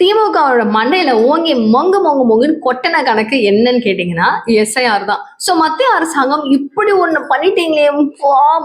திமுகவோட மண்டையில ஓங்கி மொங்கு மொங்கு மொங்குன்னு கொட்டன கணக்கு என்னன்னு கேட்டீங்கன்னா எஸ்ஐஆர் தான். சோ மத்திய அரசாங்கம் இப்படி ஒண்ணு பண்ணிட்டீங்களே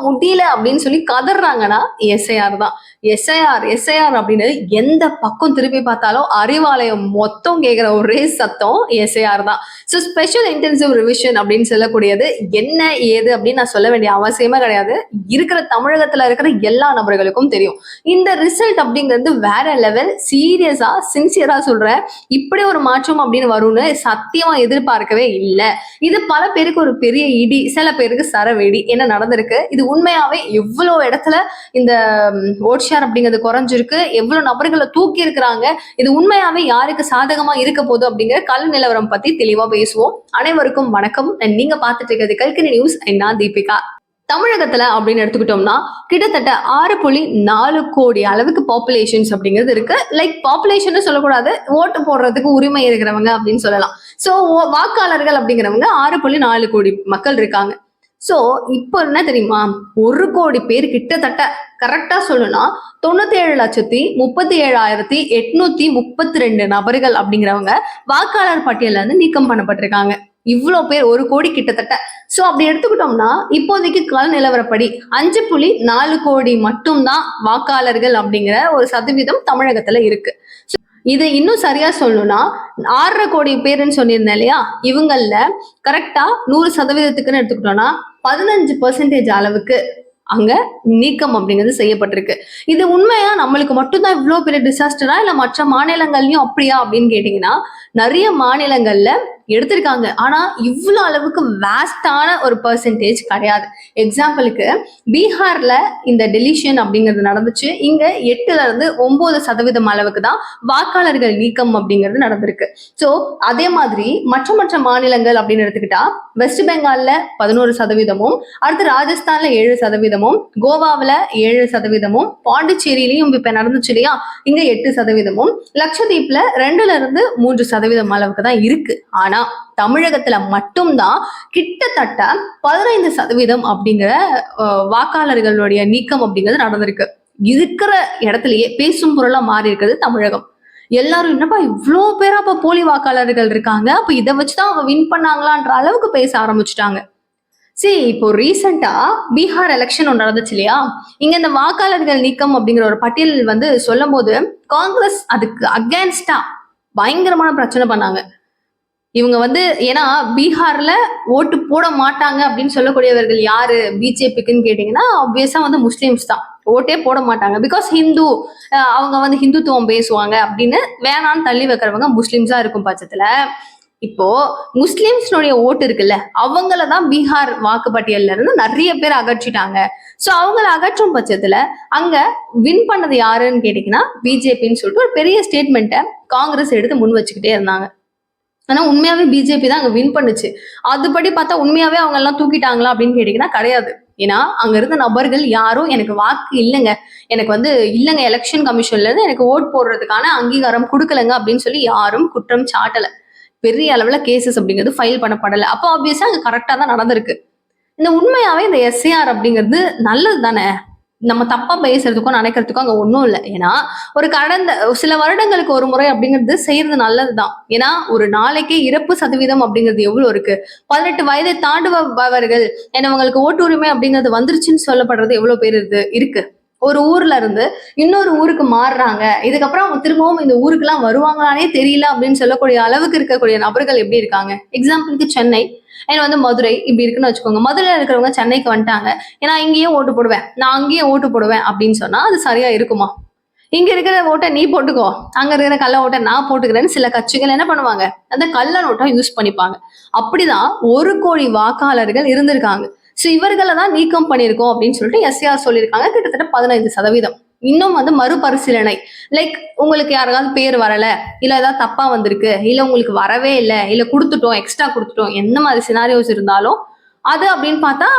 முடியல அப்படின்னு சொல்லி கதறாங்கன்னா எஸ்ஐஆர் தான். எஸ்ஐஆர் எஸ்ஐஆர் அப்படின்னு எந்த பக்கம் திருப்பி பார்த்தாலும் அறிவாலயம் மொத்தம் கேட்கிற ஒரே சத்தம் எஸ்ஐஆர் தான். ஸோ ஸ்பெஷல் இன்டென்சிவ் ரிவிஷன் அப்படின்னு சொல்லக்கூடியது என்ன ஏது அப்படின்னு நான் சொல்ல வேண்டிய அவசியமே கிடையாது. இருக்கிற தமிழகத்துல இருக்கிற எல்லா நபர்களுக்கும் தெரியும். இந்த ரிசல்ட் அப்படிங்கிறது வேற லெவல் சீரியஸா சின்சியரா சொல்றேன் இப்படி ஒரு மாற்றம் அப்படின்னு வரும்னு சத்தியமா எதிர்பார்க்கவே இல்லை. இது பல பேருக்கு ஒரு பெரிய இடி சில பேருக்கு சரவெடி. என்ன நடந்திருக்கு? இது உண்மையாவே எவ்வளவு இடத்துல இந்த ஓட் ஷேர் அப்படிங்கிறது குறைஞ்சிருக்கு எவ்வளவு நபர்களை தூக்கி இருக்கிறாங்க இது உண்மையாவே யாருக்கு சாதகமா இருக்க போகுது அப்படிங்கிற கல் நிலவரம் பத்தி தெளிவா பேசுவோம். அனைவருக்கும் வணக்கம். நீங்க பாத்துட்டு இருக்கிறது கல்கனி நியூஸ் நான் தீபிகா. தமிழகத்துல அப்படின்னு எடுத்துக்கிட்டோம்னா கிட்டத்தட்ட ஆறு புள்ளி நாலு கோடி அளவுக்கு பாப்புலேஷன்ஸ் அப்படிங்கிறது இருக்கு. லைக் பாப்புலேஷன் சொல்லக்கூடாது ஓட்டு போடுறதுக்கு உரிமை இருக்கிறவங்க அப்படின்னு சொல்லலாம். ஸோ வாக்காளர்கள் அப்படிங்கிறவங்க ஆறு புள்ளி நாலு கோடி மக்கள் இருக்காங்க. ஸோ இப்போ என்ன தெரியுமா? ஒரு கோடி பேர் கிட்டத்தட்ட கரெக்டா சொல்லணும்னா தொண்ணூத்தி ஏழு லட்சத்தி முப்பத்தி ஏழாயிரத்தி எட்நூத்தி முப்பத்தி ரெண்டு நபர்கள் அப்படிங்கிறவங்க வாக்காளர் பட்டியல இருந்து நீக்கம் பண்ணப்பட்டிருக்காங்க. இவ்வளோ பேர் ஒரு கோடி கிட்டத்தட்ட. ஸோ அப்படி எடுத்துக்கிட்டோம்னா இப்போதைக்கு கால நிலவரப்படி அஞ்சு புள்ளி நாலு கோடி மட்டும்தான் வாக்காளர்கள் அப்படிங்கிற ஒரு சதவீதம் தமிழகத்துல இருக்கு. இதை இது இன்னும் சரியா சொல்லணும்னா ஆறரை கோடி பேருன்னு சொல்லியிருந்தேன் இல்லையா? இவங்கள கரெக்டா நூறு சதவீதத்துக்குன்னு எடுத்துக்கிட்டோம்னா பதினஞ்சு பர்சன்டேஜ் அளவுக்கு அங்க நீக்கம் அப்படிங்கிறது செய்யப்பட்டிருக்கு. இது உண்மையா? நம்மளுக்கு மட்டும்தான் இவ்வளோ பெரிய டிசாஸ்டரா இல்ல மற்ற மாநிலங்கள்லயும் அப்படியா? அப்படின்னு கேட்டீங்கன்னா நிறைய மாநிலங்கள்ல எடுத்திருக்காங்க. ஆனா இவ்வளோ அளவுக்கு வேஸ்டான ஒரு பர்சன்டேஜ் கிடையாது. எக்ஸாம்பிளுக்கு பீகார்ல இந்த டெலிஷன் அப்படிங்கிறது நடந்துச்சு. இங்க எட்டுல இருந்து ஒன்பது சதவீதம் அளவுக்கு தான் வாக்காளர்கள் நீக்கம் அப்படிங்கிறது நடந்திருக்கு. ஸோ அதே மாதிரி மற்ற மற்ற மாநிலங்கள் அப்படின்னு எடுத்துக்கிட்டா வெஸ்ட் பெங்கால்ல பதினோரு சதவீதமும் அடுத்து ராஜஸ்தான்ல ஏழு சதவீதம் சதவீதமும் கோவாவில் ஏழு சதவீதமும் பாண்டிச்சேரியிலையும் இப்போ நடந்துச்சு இல்லையா? இங்க எட்டு சதவீதமும் லட்சத்தீப்ல ரெண்டுல இருந்து மூன்று சதவீதம் அளவுக்கு தான் இருக்கு. ஆனா தமிழகத்துல மட்டும்தான் கிட்டத்தட்ட பதினைந்து சதவீதம் அப்படிங்கிற வாக்காளர்களுடைய நீக்கம் அப்படிங்கிறது நடந்திருக்கு. இருக்கிற இடத்துலயே பேசும் பொருளா மாறி இருக்கிறது தமிழகம். எல்லாரும் என்னப்பா இவ்வளோ பேரா அப்ப போலி வாக்காளர்கள் இருக்காங்க? அப்ப இதை வச்சுதான் அவங்க வின் பண்ணாங்களான்ற அளவுக்கு பேச ஆரம்பிச்சுட்டாங்க. சரி இப்போ ரீசெண்டா பீகார் எலெக்ஷன் ஒன்று நடந்துச்சு இல்லையா? இங்க இந்த வாக்காளர்கள் நீக்கம் அப்படிங்கிற ஒரு பட்டியல் வந்து சொல்லும் போது காங்கிரஸ் அதுக்கு அகேன்ஸ்டா பயங்கரமான பிரச்சனை பண்ணாங்க. இவங்க வந்து ஏன்னா பீகார்ல ஓட்டு போட மாட்டாங்க அப்படின்னு சொல்லக்கூடியவர்கள் யாரு? பிஜேபிக்குன்னு கேட்டீங்கன்னா ஆப்வியஸா வந்து முஸ்லிம்ஸ் தான். ஓட்டே போட மாட்டாங்க. பிகாஸ் ஹிந்து அவங்க வந்து ஹிந்துத்துவம் பேசுவாங்க அப்படின்னு வேணான்னு தள்ளி வைக்கிறவங்க முஸ்லிம்ஸா இருக்கும் பட்சத்துல. இப்போ முஸ்லிம்ஸ்னுடைய ஓட்டு இருக்குல்ல அவங்கள தான் பீகார் வாக்குப்பட்டியல்ல இருந்து நிறைய பேர் அகற்றிட்டாங்க. சோ அவங்கள அகற்றும் பட்சத்துல அங்க வின் பண்ணது யாருன்னு கேட்டீங்கன்னா பிஜேபின்னு சொல்லிட்டு ஒரு பெரிய ஸ்டேட்மெண்ட்டை காங்கிரஸ் எடுத்து முன் வச்சுக்கிட்டே இருந்தாங்க. ஆனா உண்மையாவே பிஜேபி தான் அங்க வின் பண்ணுச்சு. அதுபடி பார்த்தா உண்மையாவே அவங்க எல்லாம் தூக்கிட்டாங்களா அப்படின்னு கேட்டீங்கன்னா கிடையாது. ஏன்னா அங்க இருந்த நபர்கள் யாரும் எனக்கு வாக்கு இல்லைங்க. எனக்கு வந்து இல்லைங்க எலெக்ஷன் கமிஷன்ல இருந்து எனக்கு ஓட் போடுறதுக்கான அங்கீகாரம் கொடுக்கலங்க அப்படின்னு சொல்லி யாரும் குற்றம் சாட்டலை. பெரிய அளவுல கேசஸ் அப்படிங்கிறது ஃபைல் பண்ணப்படல. அப்போ ஆப்வியஸா அங்கே கரெக்டாக தான் நடந்திருக்கு. இந்த உண்மையாவே இந்த எஸ்ஏஆர் அப்படிங்கிறது நல்லது தானே? நம்ம தப்பா பேசுறதுக்கும் நினைக்கிறதுக்கும் அங்க ஒன்றும் இல்லை. ஏன்னா ஒரு கடந்த சில வருடங்களுக்கு ஒரு முறை அப்படிங்கிறது செய்யறது நல்லதுதான் ஏன்னா ஒரு நாளைக்கே இறப்பு சதவீதம் அப்படிங்கிறது எவ்வளவு இருக்கு? பதினெட்டு வயதை தாண்டுபவர்கள் என்னவங்களுக்கு ஓட்டு உரிமை அப்படிங்கிறது வந்துருச்சுன்னு சொல்லப்படுறது எவ்வளவு பேர் இருக்கு? ஒரு ஊர்ல இருந்து இன்னொரு ஊருக்கு மாறுறாங்க. இதுக்கப்புறம் அவங்க திரும்பவும் இந்த ஊருக்குலாம் வருவாங்களானே தெரியல அப்படின்னு சொல்லக்கூடிய அளவுக்கு இருக்கக்கூடிய நபர்கள் எப்படி இருக்காங்க? எக்ஸாம்பிளுக்கு சென்னை ஏன்னா வந்து மதுரை இப்படி இருக்குன்னு வச்சுக்கோங்க. மதுரையில இருக்கிறவங்க சென்னைக்கு வந்துட்டாங்க. ஏன்னா இங்கேயே ஓட்டு போடுவேன். நான் அங்கேயே ஓட்டு போடுவேன் அப்படின்னு சொன்னா அது சரியா இருக்குமா? இங்க இருக்கிற ஓட்டை நீ போட்டுக்கோ. அங்க இருக்கிற கள்ள ஓட்டை நான் போட்டுக்கிறேன்னு சில கட்சிகள் என்ன பண்ணுவாங்க? அந்த கள்ள நோட்டை யூஸ் பண்ணிப்பாங்க. அப்படிதான் ஒரு கோடி வாக்காளர்கள் இருந்திருக்காங்க. ஸோ இவர்களை தான் நீக்கம் பண்ணியிருக்கோம் அப்படின்னு சொல்லிட்டு எஸ்ஆர் சொல்லியிருக்காங்க. கிட்டத்தட்ட பதினைந்து சதவீதம். இன்னும் வந்து மறுபரிசீலனை. லைக் உங்களுக்கு யாராவது பேர் வரல இல்ல ஏதாவது தப்பா வந்திருக்கு இல்ல உங்களுக்கு வரவே இல்லை இல்ல கொடுத்துட்டோம் எக்ஸ்ட்ரா கொடுத்துட்டோம் எந்த மாதிரி சினாரியோஸ் இருந்தாலும் அது அப்படின்னு பார்த்தா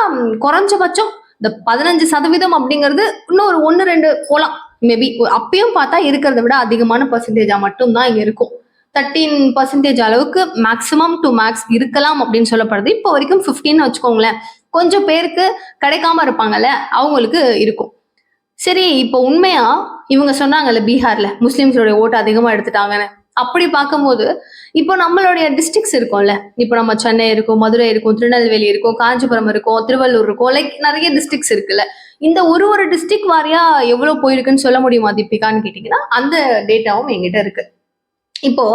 குறைஞ்சபட்சம் இந்த பதினஞ்சு சதவீதம் அப்படிங்கிறது இன்னும் ஒரு ஒன்று ரெண்டு போலாம். மேபி அப்பயும் பார்த்தா இருக்கிறத விட அதிகமான பர்சன்டேஜா மட்டும்தான் இங்க இருக்கும். தேர்ட்டீன் பர்சன்டேஜ் அளவுக்கு மேக்ஸிமம் டு மேக்ஸ் இருக்கலாம் அப்படின்னு சொல்லப்படுது. இப்போ வரைக்கும் 15 வச்சுக்கோங்களேன். கொஞ்சம் பேருக்கு கிடைக்காம இருப்பாங்கல்ல அவங்களுக்கு இருக்கும். சரி இப்போ உண்மையா இவங்க சொன்னாங்கல்ல பீகார்ல முஸ்லிம்ஸோட ஓட்டு அதிகமா எடுத்துட்டாங்கன்னு. அப்படி பார்க்கும்போது இப்போ நம்மளுடைய டிஸ்ட்ரிக்ஸ் இருக்கும்ல. இப்போ நம்ம சென்னை இருக்கும் மதுரை இருக்கும் திருநெல்வேலி இருக்கும் காஞ்சிபுரம் இருக்கும் திருவள்ளூர் இருக்கும் லைக் நிறைய டிஸ்ட்ரிக்ஸ் இருக்குல்ல. இந்த ஒரு ஒரு டிஸ்ட்ரிக்ட் வாரியா எவ்வளவு போயிருக்குன்னு சொல்ல முடியுமா தீபிகான்னு கேட்டீங்கன்னா அந்த டேட்டாவும் எங்கிட்ட இருக்கு. இப்போ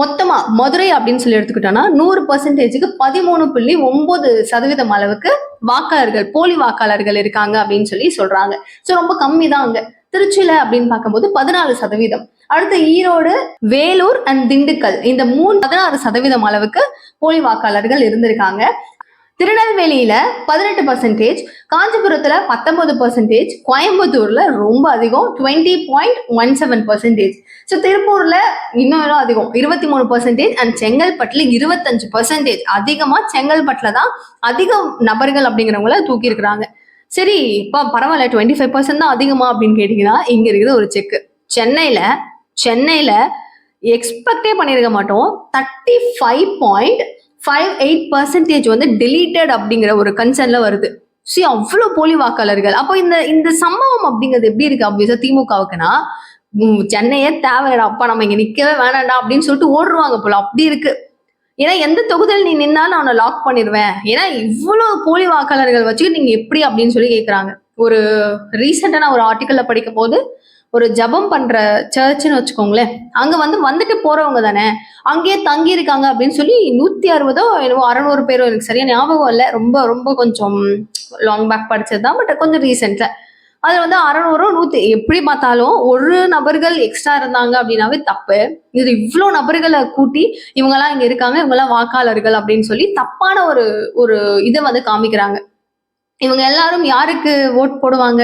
மொத்தமா மதுரை அப்படின்னு சொல்லி எடுத்துக்கிட்டோம்னா நூறு பர்சன்டேஜுக்கு பதிமூணு புள்ளி ஒன்பது சதவீதம் அளவுக்கு வாக்காளர்கள் போலி வாக்காளர்கள் இருக்காங்க அப்படின்னு சொல்லி சொல்றாங்க. ஸோ ரொம்ப கம்மி தான் அங்க. திருச்சியில அப்படின்னு பார்க்கும்போது பதினாலு சதவீதம். அடுத்து ஈரோடு வேலூர் அண்ட் திண்டுக்கல். இந்த மூணு பதினாறு சதவீதம் அளவுக்கு போலி வாக்காளர்கள் இருந்திருக்காங்க. திருநெல்வேலியில பதினெட்டு பர்சன்டேஜ் காஞ்சிபுரத்துல பத்தொன்பது பர்சன்டேஜ் கோயம்புத்தூர்ல ரொம்ப அதிகம் twenty point one seven percentage so திருப்பூர்ல இன்னும் இன்னும் அதிகம் இருபத்தி மூணு பர்சன்டேஜ் அண்ட் செங்கல்பட்டுல இருபத்தஞ்சு பர்சன்டேஜ் அதிகமா செங்கல்பட்டுல தான் அதிக நபர்கள் அப்படிங்கிறவங்கள தூக்கி இருக்கிறாங்க. சரி இப்போ பரவாயில்ல டுவெண்ட்டி ஃபைவ் பர்சன்ட் தான் அதிகமா அப்படின்னு கேட்டீங்கன்னா இங்க இருக்குது ஒரு செக்கு சென்னையில சென்னையில எக்ஸ்பெக்டே பண்ணியிருக்க மாட்டோம். Thirty five point five eight percentage வந்து டெலீட்டட் அப்படிங்கிற ஒரு கன்சர்ன்ல வருது. ஸோ அவ்வளோ போலி வாக்காளர்கள் அப்போ இந்த இந்த சம்பவம் அப்படிங்கிறது எப்படி இருக்கு? அப்படியா திமுகவுக்குன்னா உம், சென்னையே தேவையடா அப்பா நம்ம இங்க நிக்கவே வேணாண்டா அப்படின்னு சொல்லிட்டு ஓடுருவாங்க போல. அப்படி இருக்கு. ஏன்னா எந்த தொகுதியில் நீ நின்னாலும் நான் உன்னை லாக் பண்ணிடுவேன் ஏன்னா இவ்வளவு போலி வாக்காளர்கள் வச்சு நீங்க எப்படி அப்படின்னு சொல்லி கேட்குறாங்க ஒரு ரீசெண்டா நான் ஒரு ஆர்டிக்கல்ல படிக்கும் போது ஒரு ஜெபம் பண்ற சர்ச்னு வச்சுக்கோங்களேன். அங்க வந்து வந்துட்டு போறவங்க தானே. அங்கேயே தங்கி இருக்காங்க அப்படின்னு சொல்லி நூத்தி அறுபதோ என்னவோ அறநூறு பேரோ எனக்கு சரியா ஞாபகம் இல்லை. ரொம்ப ரொம்ப கொஞ்சம் லாங் பேக் படிச்சது தான். பட் கொஞ்சம் ரீசெண்ட்ல அதுல வந்து அறநூறோ நூத்தி எப்படி பார்த்தாலும் ஒரு நபர்கள் எக்ஸ்ட்ரா இருந்தாங்க அப்படின்னாவே தப்பு. இது இவ்வளோ நபர்களை கூட்டி இவங்கெல்லாம் இங்க இருக்காங்க இவங்கெல்லாம் வாக்காளர்கள் அப்படின்னு சொல்லி தப்பான ஒரு ஒரு இதை வந்து காமிக்கிறாங்க. இவங்க எல்லாரும் யாருக்கு ஓட் போடுவாங்க?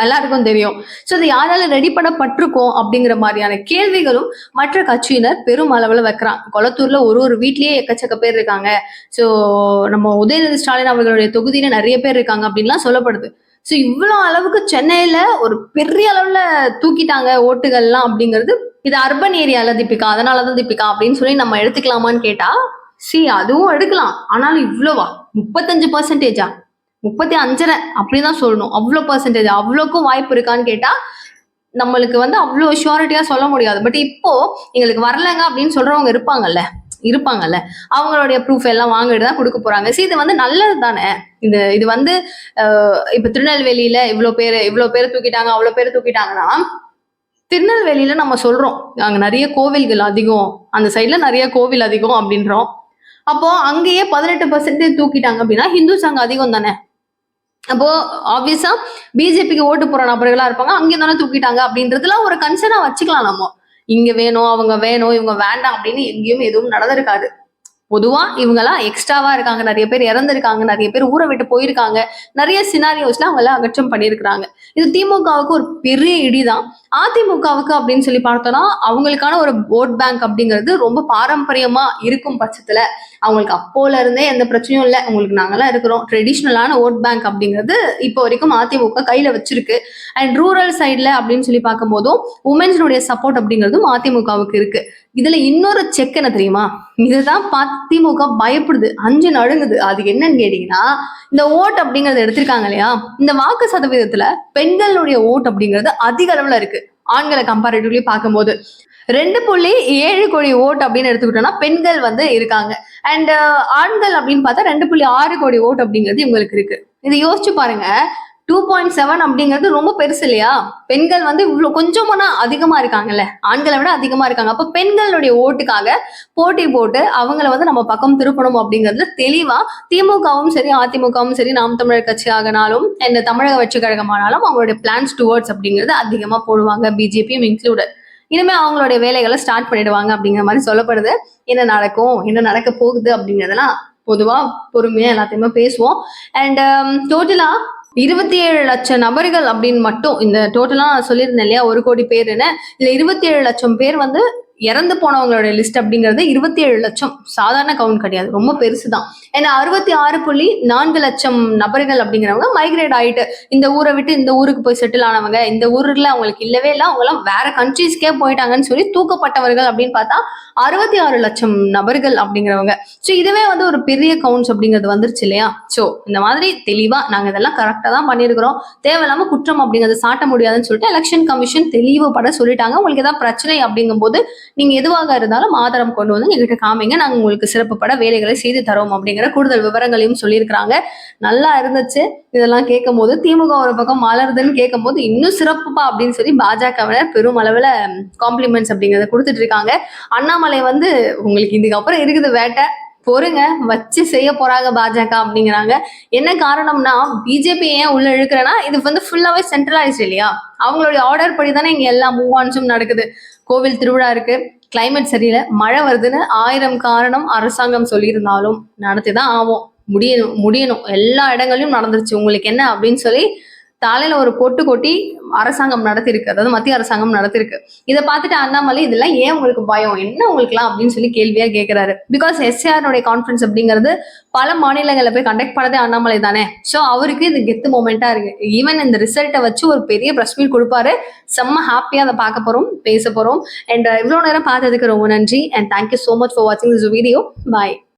எல்லாருக்கும் தெரியும். ஸோ இது யாரால ரெடி பண்ணப்பட்டிருக்கோம் அப்படிங்கிற மாதிரியான கேள்விகளும் மற்ற கட்சியினர் பெரும் அளவில் வைக்கிறான் கொளத்தூர்ல ஒரு ஒரு வீட்லயே எக்கச்சக்க பேர் இருக்காங்க. ஸோ நம்ம உதயநிதி ஸ்டாலின் அவர்களுடைய தொகுதியில நிறைய பேர் இருக்காங்க அப்படின்லாம் சொல்லப்படுது. ஸோ இவ்வளோ அளவுக்கு சென்னையில ஒரு பெரிய அளவுல தூக்கிட்டாங்க ஓட்டுகள்லாம் அப்படிங்கிறது இது அர்பன் ஏரியால தீபிகா அதனாலதான் தீபிகா அப்படின்னு சொல்லி நம்ம எடுத்துக்கலாமான்னு கேட்டா சி அதுவும் எடுக்கலாம். ஆனாலும் இவ்வளோவா? முப்பத்தஞ்சு பர்சன்டேஜா முப்பத்தி அஞ்சரை அப்படிதான் சொல்லணும். அவ்வளோ பர்சன்டேஜ் அவ்வளோக்கும் வாய்ப்பு இருக்கான்னு கேட்டா நம்மளுக்கு வந்து அவ்வளோ ஷியூரிட்டியா சொல்ல முடியாது. பட் இப்போ எங்களுக்கு வரலங்க அப்படின்னு சொல்றவங்க இருப்பாங்கல்ல இருப்பாங்கல்ல அவங்களுடைய ப்ரூஃப் எல்லாம் வாங்கிட்டு தான் கொடுக்க போறாங்க. சரி இது வந்து நல்லது தானே? இது இது வந்து இப்ப திருநெல்வேலியில இவ்வளோ பேர் இவ்வளோ பேர் தூக்கிட்டாங்க அவ்வளோ பேர் தூக்கிட்டாங்கன்னா திருநெல்வேலியில நம்ம சொல்றோம் அங்க நிறைய கோவில்கள் அதிகம் அந்த சைட்ல நிறைய கோவில் அதிகம் அப்படின்றோம். அப்போ அங்கேயே பதினெட்டு பர்சன்டேஜ் தூக்கிட்டாங்க அப்படின்னா ஹிந்து சங்கம் அதிகம் தானே? அப்போ ஆப்வியஸா பிஜேபிக்கு ஓட்டு போற நபர்களா இருப்பாங்க. அங்க தானே தூக்கிட்டாங்க அப்படின்றதுல ஒரு கன்சர்னா வச்சுக்கலாம் நம்ம. இங்க வேணும் அவங்க வேணும் இவங்க வேண்டாம் அப்படின்னு எங்கேயும் எதுவும் நடந்திருக்காது. பொதுவா இவங்கெல்லாம் எக்ஸ்ட்ராவா இருக்காங்க. நிறைய பேர் இறந்திருக்காங்க. நிறைய பேர் ஊரை விட்டு போயிருக்காங்க. நிறைய சினாரியோஸ்ல அவங்க எல்லாம் அகற்றம் பண்ணியிருக்கிறாங்க. இது திமுகவுக்கு ஒரு பெரிய இடிதான். அதிமுகவுக்கு அப்படின்னு சொல்லி பார்த்தோம்னா அவங்களுக்கான ஒரு ஓட் பேங்க் அப்படிங்கிறது ரொம்ப பாரம்பரியமா இருக்கும் பட்சத்துல அவங்களுக்கு அப்போல இருந்தே எந்த பிரச்சனையும் இல்லை. உங்களுக்கு நாங்கெல்லாம் இருக்கிறோம். ட்ரெடிஷ்னலான ஓட் பேங்க் அப்படிங்கிறது இப்போ வரைக்கும் அதிமுக கையில வச்சிருக்கு. அண்ட் ரூரல் சைட்ல அப்படின்னு சொல்லி பார்க்கும் போதும் உமன்ஸினுடைய சப்போர்ட் அப்படிங்கிறதும் அதிமுகவுக்கு இருக்கு. இதுல இன்னொரு செக் என்ன தெரியுமா? இதுதான் பார்த்து திமுக பயப்படுது அஞ்சு நடுங்குது. அது என்னன்னு கேட்டீங்கன்னா இந்த ஓட் அப்படிங்கறத எடுத்திருக்காங்க இல்லையா? இந்த வாக்கு சதவீதத்துல பெண்களுடைய ஓட் அப்படிங்கிறது அதிக அளவுல இருக்கு. ஆண்களை கம்பேரிட்டிவ்லி பார்க்கும்போது. ரெண்டு புள்ளி ஏழு கோடி ஓட் அப்படின்னு எடுத்துக்கிட்டோம்னா பெண்கள் வந்து இருக்காங்க. அண்ட் ஆண்கள் அப்படின்னு பார்த்தா ரெண்டு புள்ளி ஆறு கோடி ஓட் அப்படிங்கிறது இவங்களுக்கு இருக்கு. இது யோசிச்சு பாருங்க. டூ பாயிண்ட் செவன் அப்படிங்கிறது ரொம்ப பெருசு இல்லையா? பெண்கள் வந்து இவ்வளோ கொஞ்சமானா அதிகமா இருக்காங்கல்ல? ஆண்களை விட அதிகமா இருக்காங்க. அப்போ பெண்களுடைய ஓட்டுக்காக போட்டி போட்டு அவங்கள வந்து நம்ம பக்கம் திருப்பணும் அப்படிங்கிறது தெளிவா திமுகவும் சரி அதிமுகவும் சரி நாம் தமிழர் கட்சி ஆகினாலும் இந்த தமிழக வெற்றி கழகமானாலும் அவங்களுடைய பிளான்ஸ் டுவர்ட்ஸ் அப்படிங்கிறது அதிகமா போடுவாங்க பிஜேபியும் இன்க்ளூடட் இனிமே அவங்களுடைய வேலைகளை ஸ்டார்ட் பண்ணிடுவாங்க அப்படிங்கிற மாதிரி சொல்லப்படுது. என்ன நடக்கும் என்ன நடக்க போகுது அப்படிங்கிறதெல்லாம் பொதுவா பொறுமையா எல்லாத்தையுமே பேசுவோம். அண்ட் டோட்டலா um, இருபத்தி ஏழு லட்சம் நபர்கள் அப்படின்னு மட்டும் இந்த டோட்டலா நான் சொல்லியிருந்தேன் இல்லையா? ஒரு கோடி பேருன்னு இல்ல இருபத்தி ஏழு லட்சம் பேர் வந்து இறந்து போனவங்களோட லிஸ்ட் அப்படிங்கிறது இருபத்தி ஏழு லட்சம். சாதாரண கவுண்ட் கிடையாது. ரொம்ப பெருசு தான் ஏன்னா அறுபத்தி ஆறு புள்ளி நான்கு லட்சம் நபர்கள் அப்படிங்கிறவங்க மைக்ரேட் ஆயிட்டு இந்த ஊரை விட்டு இந்த ஊருக்கு போய் செட்டில் ஆனவங்க இந்த ஊரில் அவங்களுக்கு இல்லவே இல்லை அவங்களாம் வேற கண்ட்ரீஸ்க்கே போயிட்டாங்கன்னு சொல்லி தூக்கப்பட்டவர்கள் அப்படின்னு பார்த்தா அறுபத்தி ஆறு லட்சம் நபர்கள் அப்படிங்கிறவங்க. ஸோ இதுவே வந்து ஒரு பெரிய கவுண்ட்ஸ் அப்படிங்கிறது வந்துருச்சு இல்லையா? ஸோ இந்த மாதிரி தெளிவாக நாங்கள் இதெல்லாம் கரெக்டாக தான் பண்ணியிருக்கிறோம். தேவையில்லாமல் குற்றம் அப்படிங்கிறது சாட்ட முடியாதுன்னு சொல்லிட்டு எலெக்ஷன் கமிஷன் தெளிவுபட சொல்லிட்டாங்க. உங்களுக்கு ஏதாவது பிரச்சனை அப்படிங்கும்போது நீங்க எதுவாக இருந்தாலும் ஆதாரம் கொண்டு வந்து எங்ககிட்ட காமிங்க. நாங்க உங்களுக்கு சிறப்புப்பட வேலைகளை செய்து தரோம் அப்படிங்கிற கூடுதல் விவரங்களையும் சொல்லியிருக்கிறாங்க. நல்லா இருந்துச்சு. இதெல்லாம் கேட்கும் போது திமுக ஒரு பக்கம் மலருதுன்னு கேட்கும் போது இன்னும் சிறப்புப்பா அப்படின்னு சொல்லி பாஜகவினர் பெரும் அளவுல காம்ப்ளிமெண்ட்ஸ் அப்படிங்கறத கொடுத்துட்டு இருக்காங்க. அண்ணாமலை வந்து உங்களுக்கு இதுக்கப்புறம் இருக்குது வேட்டை. பொறுங்க வச்சு செய்ய போறாங்க பாஜக அப்படிங்கிறாங்க. என்ன காரணம்னா பிஜேபி ஏன் உள்ள இழுக்கிறேன்னா இது வந்து ஃபுல்லாவே சென்ட்ரலைஸ்ட் இல்லையா? அவங்களுடைய ஆர்டர் படி தானே இங்க எல்லா மூவ் ஆன்ஸும் நடக்குது. கோவில் திருவிழா இருக்கு. கிளைமேட் சரியில்லை. மழை வருதுன்னு ஆயிரம் காரணம் அரசாங்கம் சொல்லியிருந்தாலும் நடத்தி தான் ஆகும் முடியணும் முடியணும். எல்லா இடங்களையும் நடந்துருச்சு. உங்களுக்கு என்ன அப்படின்னு சொல்லி தலையில ஒரு பொட்டு கொட்டி அரசாங்கம் நடத்திருக்கு அதாவது மத்திய அரசாங்கம் நடத்திருக்கு இதை பார்த்துட்டு அண்ணாமலை இதெல்லாம் ஏன் உங்களுக்கு பயம்? என்ன உங்களுக்குலாம் அப்படின்னு சொல்லி கேள்வியா கேட்கிறாரு பிகாஸ் எஸ்ஆர்னுடைய கான்ஃபரன்ஸ் அப்படிங்கிறது பல மாநிலங்களில் போய் கண்டக்ட் பண்ணதே அண்ணாமலை தானே. ஸோ அவருக்கு இது கெத்து மூமெண்டா இருக்கு. ஈவன் இந்த ரிசல்ட்டை வச்சு ஒரு பெரிய ப்ரெஸ் மீட் கொடுப்பாரு. செம்ம ஹாப்பியா அதை பார்க்க போறோம் பேச போறோம். அண்ட் இவ்வளோ நேரம் பார்த்ததுக்கு ரொம்ப நன்றி. And thank you so much for வாட்சிங் திஸ் வீடியோ பாய்